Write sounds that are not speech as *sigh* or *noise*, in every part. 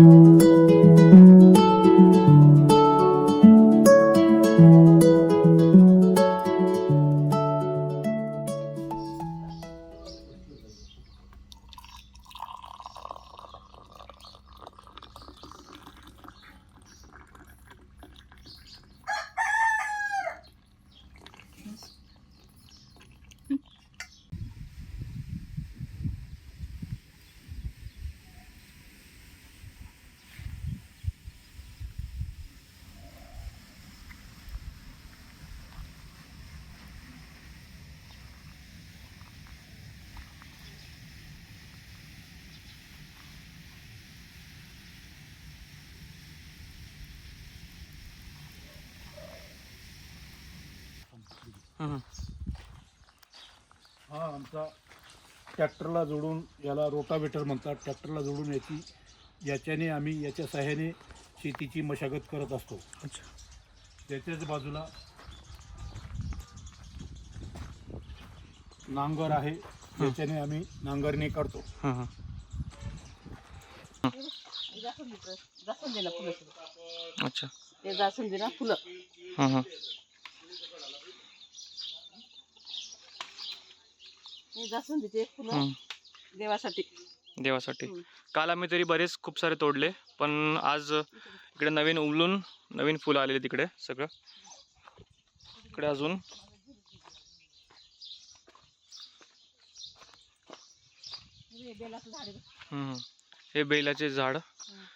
हम्म. हा. आमचा ट्रॅक्टरला जोडून याला रोटावेटर म्हणतात. ट्रॅक्टरला जोडून याची याच्याने आम्ही याच्या सहाय्याने शेतीची मशागत करत असतो. अच्छा. त्याच्याच बाजूला नांगर आहे. याच्याने आम्ही नांगरणी करतो. हां हां. जास्वंदीला फुलं. अच्छा. ते जास्वंदीला फुलं. हां हां. जास्वंदीचे फुलं हम्म. देवासाठी देवासाठी. काल आम्ही तरी बरेच खूप सारे तोडले पण आज इकडे नवीन उमलून नवीन फुलं आलेली तिकडे सगळं इकडे अजून हे बेलाचं झाड आहे. हम्म. हे बेलाचे झाड.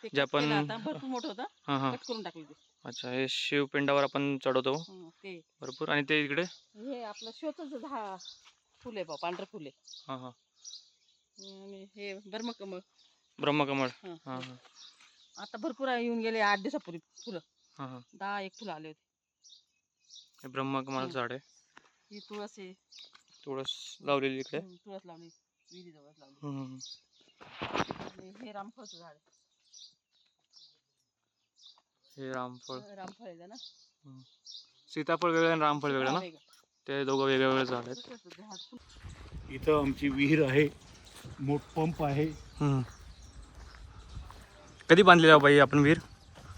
ते जे आपण- केलं आता भरपूर मोठं होतं हां हां कट करून टाकलं ते अच्छा हे शिवपिंडावर आपण चढवतो. ते भरपूर आणि ते इकडे हे आपलं शोच झाड फुले बा पांढरं फुले. हां हां. आणि हे ब्रह्मकमळ. हं. हां हां. आता भरपूर येऊन गेले आठ दिवसापूर्वी फुलं. हां हां. दहा एक फुलं आले होते. हे ब्रह्मकमळ झाड आहे. ही तुळस आहे. तुळस लावलेली इकडे. हम्म, तुळस लावली. विहिरी जवळ लावली. हम्म, हम्म. आणि हे रामफळचं झाड आहे. हे रामफळ. रामफळ आहे ना? सीताफळ वेगळं आणि रामफळ वेगळं ना? वेगळं. ते दोघं वेगळे वेगळे झाड आहेत दुसरंच झाड फुल- इथं आमची विहीर आहे मोठ पंप आहे. कधी बांधलेला बाई आपण वीर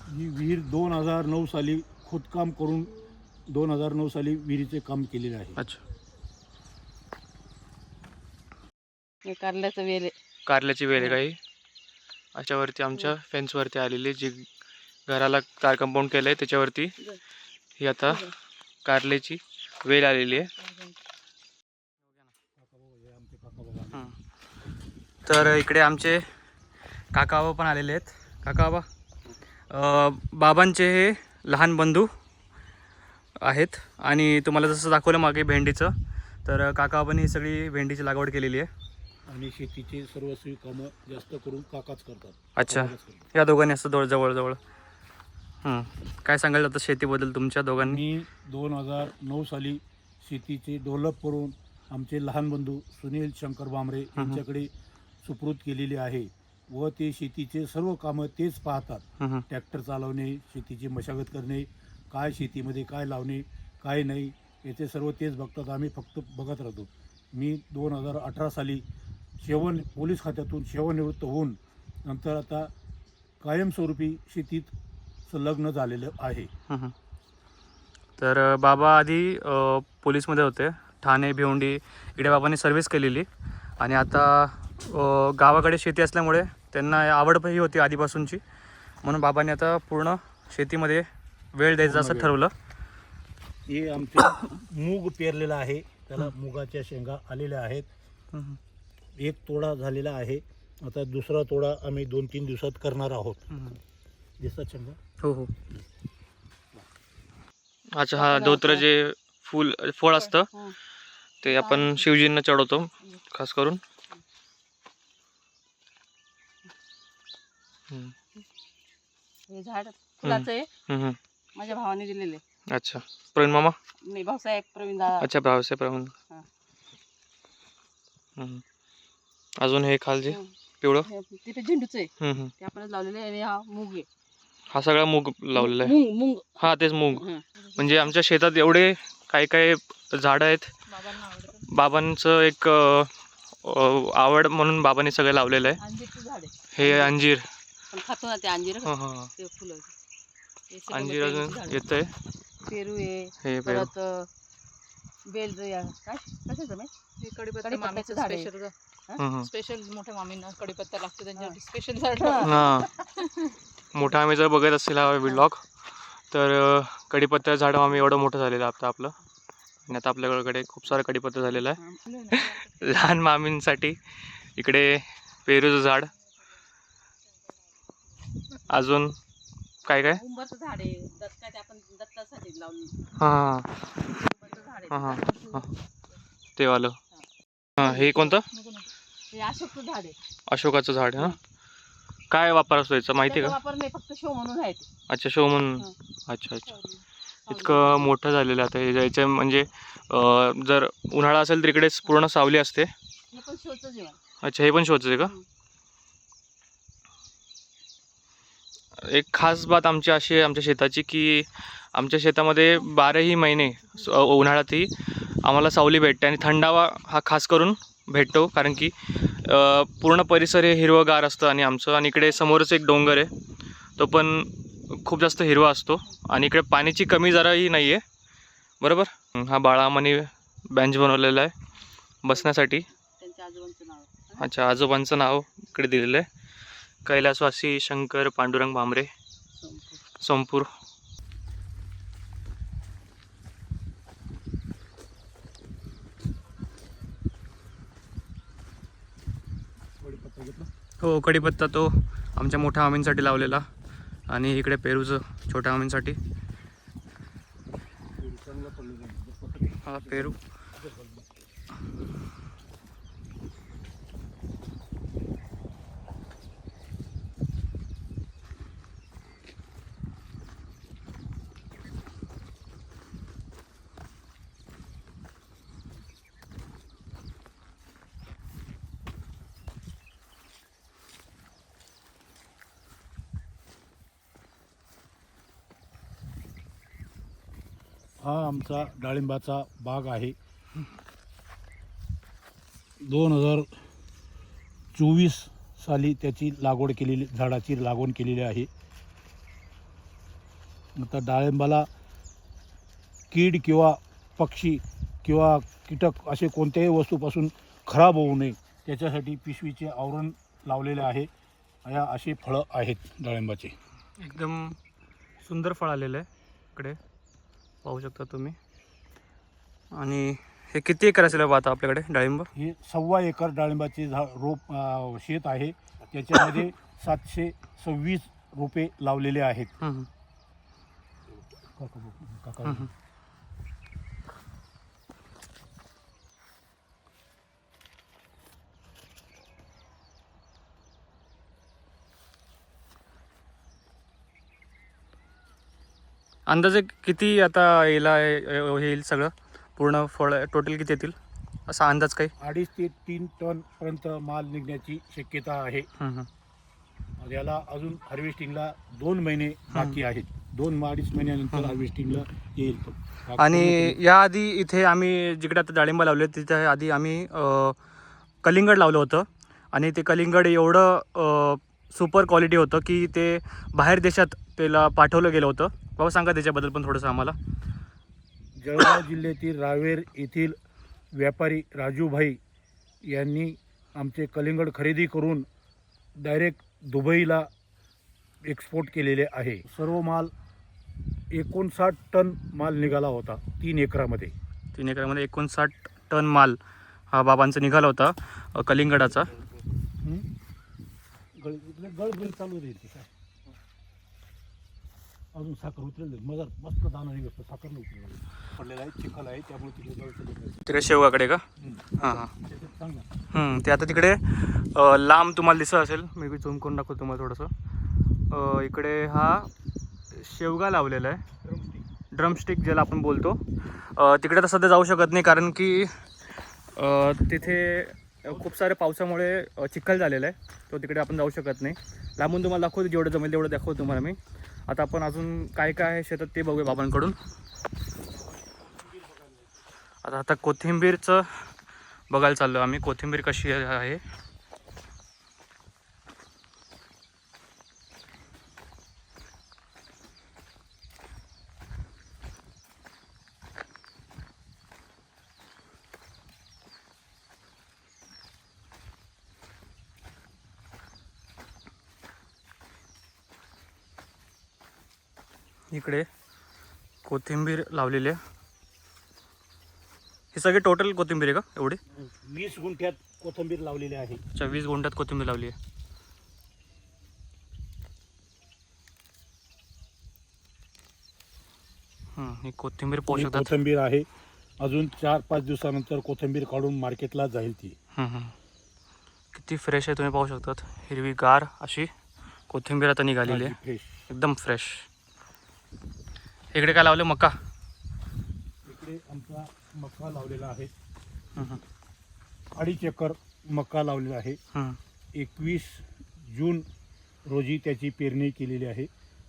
ही विहीर दोन हजार नऊ साली खोदकाम करून दोन हजार नऊ साली विहिरीचे काम केलेले आहे. अच्छा. कारल्याचं वेल आहे. कारल्याची वेल आहे काही? अशावरती आमच्या फेन्सवरती आलेली जी घराला कार कंपाऊंड केलं आहे त्याच्यावरती ही आता कारल्याची वेल आलेली आहे. तर इकडे आमचे काका बाबा पण आलेले आहेत. काका बाबा बाबांचे हे लहान बंधू आहेत. आणि तुम्हाला जसं दाखवलं मागे भेंडीचं तर काका बाबांनी ही सगळी भेंडीची लागवड केलेली आहे. आणि शेतीचे सर्वस्वी कामं जास्त करून काकाच करतात. अच्छा. या दोघांनी असं जवळ जवळ जवळ हं. काय सांगाल आता शेतीबद्दल तुमच्या दोघांनी? मी दोन हजार नऊ साली शेतीचे डेव्हलप करून आमचे लहान बंधू सुनील शंकर बांबरे यांच्याकडे सुपूर्द केलेली आहे व ते शेतीचे सर्व कामं तेच पाहतात. हं, हं. ट्रॅक्टर चालवणे शेतीची मशागत करणे काय शेतीमध्ये काय लावणे काय नाही याचे सर्व तेच बघतात. आम्ही फक्त बघत राहतो. मी दोन हजार अठरा साली शेवण पोलीस खात्यातून सेवानिवृत्त होऊन नंतर आता कायमस्वरूपी शेतीत संलग्न झालेलं आहे. तर बाबा आधी अ, पोलीसमध्ये होते. ठाणे भिवंडी इकडे बाबांनी सर्व्हिस केलेली. आणि आता अ, गावाकडे शेती असल्यामुळे त्यांना आवड पण ही होती आधीपासूनची. म्हणून बाबांनी आता पूर्ण शेतीमध्ये वेळ द्यायचा असं. ठरवलं. हे आमचे मूग पेरलेलं आहे. त्याला मुगाच्या शेंगा आलेल्या आहेत. एक तोडा झालेला आहे. आता दुसरा तोडा आम्ही दोन तीन दिवसात करणार आहोत. दिसतात हो हो. अच्छा हा धोत्र जे फूल फळ असतं हं. ते आपण शिवजींना चढवतो खास करून. हं, हे झाड फुलाचं आहे. हं, हं. माझ्या भावाने दिलेले अच्छा. प्रवीण मामा? नाही भाऊसाहेब प्रवीण दादा. अच्छा भावसाहेब प्रवीण. अजून हे खालचे. पिवळं? हे तिथे झेंडूचं आहे. हं, हं. ते आपणच लावलेले आणि हा मूग आहे. हा सगळा मूग लावलेला आहे. मूग मूग. हा तेच मूग. हं. म्हणजे आमच्या शेतात एवढे काही काही झाडं आहेत. बाबांना आवडतं. बाबांचं एक अ, अ, आवड म्हणून बाबांनी सगळं लावलेलं आहे. अंजीरचं झाड आहे. हे अंजीर. आपण खातो ना ते अंजीर. हा हा. हा. ते फुलं हे सगळं अंजीर पेरूची अजून झाडं. येतंय. पेरू आहे. हे पेरू. परत अं, बेल या काय? कशाचं माहीत? हे कडीपत्ता कडीपत्त्याचं मामीचं झाड आहे. स्पेशल मोठ्या मामींना कडीपत्ता लागतो त्यांच्यासाठी. हा. स्पेशल झाड हा. हा. *laughs* मोठा आम्ही जर बघत असेल हा ब्लॉग तर अं, कडीपत्त्याचं झाड आम्ही एवढं मोठं झालेलं आता आपलं. आणि आता आपल्याकडे खूप सारं कडीपत्ता झालेलं आहे. *laughs* लहान मामींसाठी इकडे पेरूचं झाड. अजून काय काय? हां. हा, हा. ते वालं. हां हे कोणतं? अशोकचं झाड आहे. अशोकाचं झाड हां. काय वापर असतो याचा? माहिती आहे त्याचा का? वापर नाही फक्त शो म्हणून आहे ते. अच्छा शो म्हणून? हा. अच्छा अच्छा. इतकं मोठं झालेलं आता हे याच्या म्हणजे अं, जर उन्हाळा असेल तर इकडेच पूर्ण सावली असते. हे पण शोचं जेवण. अच्छा हे पण शोचं आहे का. एक खास बात आमची अशी आहे आमच्या शेताची की आमच्या शेतामध्ये बाराही महिने स- उन्हाळ्यातही आम्हाला सावली भेटते आणि थंडावा हा खास करून भेटतो कारण की पूर्ण परिसर हे हिरवंगार असतं आणि आमचं आणि इकडे समोरच एक डोंगर आहे. तो पण खूप जास्त हिरवा असतो आणि इकडे पाण्याची कमी जराही नाही आहे बरोबर? हा बाळामणी बेंच बनवलेला आहे बसण्यासाठी. अच्छा आजोबांचं नाव इकडे दिलेलं आहे. कैलासवासी शंकर पांडुरंग भांबरे सोमपूर. सोमपूर कडीपत्ता घेतला हो कढीपत्ता तो आमच्या मोठ्या आमींसाठी लावलेला आणि इकडे पेरूचं छोट्या आमींसाठी. हा पेरू. हा आमचा डाळिंबाचा बाग आहे. दोन हजार चोवीस साली त्याची लागवड केलेली झाडाची लागवण केलेली आहे. आता डाळिंबाला कीड किंवा पक्षी किंवा कीटक असे कोणत्याही वस्तूपासून खराब होऊ नये त्याच्यासाठी पिशवीचे आवरण लावलेले आहे. या असे फळं आहेत डाळिंबाचे. एकदम सुंदर फळ आलेलं आहे इकडे. पाहू शकता तुम्ही. आणि हे किती एकर असेल आता आपल्याकडे डाळिंब? हे सव्वा एकर डाळिंबाचे झा रोप अं, शेत आहे. त्याच्यामध्ये *coughs* सातशे सव्वीस रोपे लावलेले आहेत. हं. काका, अंदाजे किती आता याला येईल सगळं? पूर्ण फळ टोटल किती येतील? असा अंदाज काही? अडीच ते तीन टन पर्यंत माल निघण्याची शक्यता आहे. याला अजून हार्वेस्टिंगला दोन महिने बाकी आहेत. दोन अडीच महिन्यानंतर. हार्वेस्टिंगला येईल तो. आणि याआधी इथे आम्ही जिकडे आता डाळिंब लावले तिथे आधी आम्ही कलिंगड लावलं होतं. आणि ते कलिंगड एवढं सुपर क्वालिटी होतं की ते बाहेर देशात त्याला पाठवलं गेलं होतं. बाबा सांगा त्याच्याबद्दल पण थोडंसं आम्हाला. जळगाव जिल्ह्यातील रावेर येथील व्यापारी राजूभाई यांनी आमचे कलिंगड खरेदी करून डायरेक्ट दुबईला एक्सपोर्ट केलेले आहे. सर्व माल एकोणसाठ टन माल निघाला होता तीन एकरामध्ये. तीन एकरामध्ये एकोणसाठ टन माल हा बाबांचा निघाला होता कलिंगडाचा? गळ इकडे चालू राहील ते काय अजून साखर उतरेल मजा मस्त दाना निघतो साखर नाही उतरलेली. पडलेला आहे चिखल आहे त्यामुळे तिकडे गळ चालू राहील. तिकडे शेवगाकडे का हं. हां त्याच्यात चांगला ते आता तिकडे अ, लांब तुम्हाला दिसत असेल मी बी झूम करून दाखवतो तुम्हाला थोडंसं अ, इकडे हा शेवगा लावलेला आहे ड्रमस्टिक. ड्रमस्टिक ज्याला आपण बोलतो अ, तिकडे तर सध्या जाऊ शकत नाही कारण की अ, तिथे खूप सारे पावसामुळे चिखल झालेला आहे. तो तिकडे आपण जाऊ शकत नाही. लांबून तुम्हाला दाखवतो जेवढं जमेल तेवढं दाखवतो तुम्हाला मी. आता आपण अजून काय काय आहे शेतात ते बघूया बाबांकडून. आता आता कोथिंबीरचं बघायला चाललो आम्ही. कोथिंबीर कशी आहे? इकडे कोथिंबीर लावलेली आहे. ही सगळी टोटल कोथिंबीर आहे का एवढी? वीस गुंठ्यात कोथंबीर लावलेली आहे. अच्छा वीस गुंठ्यात कोथिंबीर लावली आहे. हं, कोथिंबीर पोषक कोथंबीर आहे. अजून चार पाच दिवसानंतर कोथंबीर काढून मार्केटला जाईल ती. किती फ्रेश आहे तुम्ही पाहू शकतात. हिरवीगार अशी कोथिंबीर आता निघालेली आहे. फ्रेश एकदम फ्रेश इकडे काय लावलं? मका. इकडे आमचा मका लावलेला आहे. हं, हं. अडीच एकर मका लावलेला आहे. हं, एकवीस जून रोजी त्याची पेरणी केलेली आहे.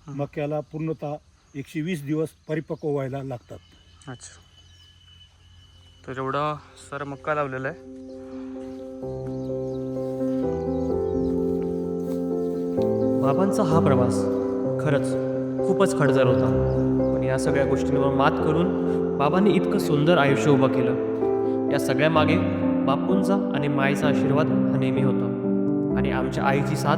मक्याला पूर्णतः एकशे वीस दिवस परिपक्व व्हायला लागतात. अच्छा. तर एवढा सर मक्का लावलेला आहे. बाबांचा हा प्रवास खरंच खूपच खडजर होता. पण या सगळ्या गोष्टींवर मात करून बाबांनी इतकं सुंदर आयुष्य उभं केलं. या सगळ्या मागे बापूंचा आणि माईचा आशीर्वाद हा नेहमी होता. आणि आमच्या आईची साथ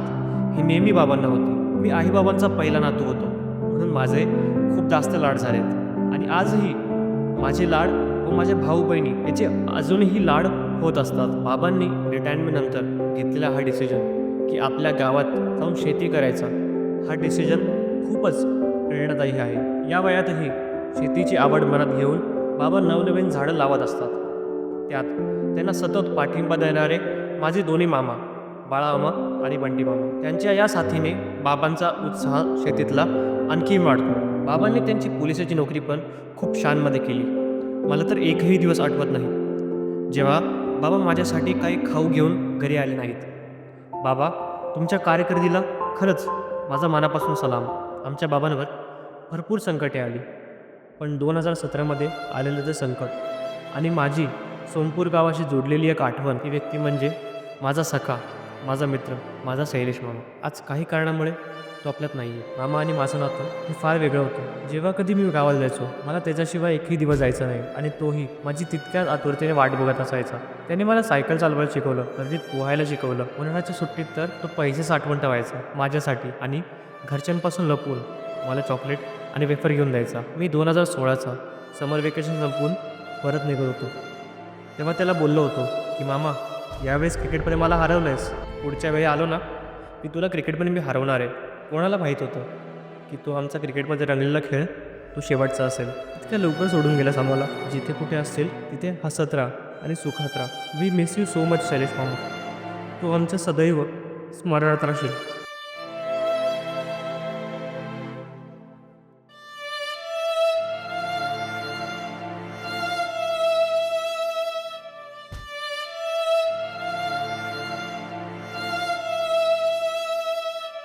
ही नेहमी बाबांना होती. मी आईबाबांचा पहिला नातू होतो. म्हणून माझे खूप जास्त लाड झालेत. आणि आजही माझे लाड व माझ्या भाऊ बहिणी याचे अजूनही लाड होत असतात. बाबांनी रिटायरमेंटनंतर घेतलेला हा डिसिजन की आपल्या गावात जाऊन शेती करायचा. हा डिसिजन खूपच प्रेरणादायी आहे. या वयातही शेतीची आवड मनात घेऊन बाबा नवनवीन झाडं लावत असतात. त्यात त्यांना सतत पाठिंबा देणारे माझे दोन्ही मामा बाळामामा आणि बंटी मामा त्यांच्या या साथीने बाबांचा उत्साह शेतीतला आणखी वाढतो. बाबांनी त्यांची पोलिसाची नोकरी पण खूप शानमध्ये केली. मला तर एकही दिवस आठवत नाही. जेव्हा बाबा माझ्यासाठी काही खाऊ घेऊन घरी आले नाहीत. बाबा तुमच्या कारकिर्दीला खरंच माझा मनापासून सलाम. आमच्या बाबांवर भरपूर संकटे आली. पण दोन हजार सतरामध्ये आलेलं ते संकट आणि माझी सोनपूर गावाशी जोडलेली एक आठवण ही व्यक्ती म्हणजे माझा सखा माझा मित्र माझा शैलेश मामा. आज काही कारणामुळे तो आपल्यात नाही आहे मामा आणि माझं नातं हे फार वेगळं होतं. जेव्हा कधी मी गावाला जायचो मला त्याच्याशिवाय एकही दिवस जायचा नाही आणि तोही माझी तितक्याच आतुरतेने वाट बघत असायचा. त्याने मला सायकल चालवायला शिकवलं नदीत पोहायला शिकवलं. उन्हाळ्याच्या सुट्टीत तर तो पैसे साठवून ठेवायचा माझ्यासाठी आणि घरच्यांपासून लपवून मला चॉकलेट आणि वेफर घेऊन द्यायचा. मी दोन हजार सोळाचा समर वेकेशन संपवून परत निघत होतो. तेव्हा त्याला बोललो होतो की मामा यावेळेस क्रिकेटमध्ये मला हरवलं आहेस पुढच्या वेळी आलो ना मी तुला क्रिकेटमध्ये मी हरवणार आहे. कोणाला माहीत होतं की तो आमचा क्रिकेटमध्ये रंगलेला खेळ तो शेवटचा असेल. इतक्या लवकर सोडून गेलास आम्हाला जिथे कुठे असतील तिथे हसत राहा आणि सुखात राहा. We miss you so much Shailesh मामा. तू आमच्या सदैव स्मरणात राहशील.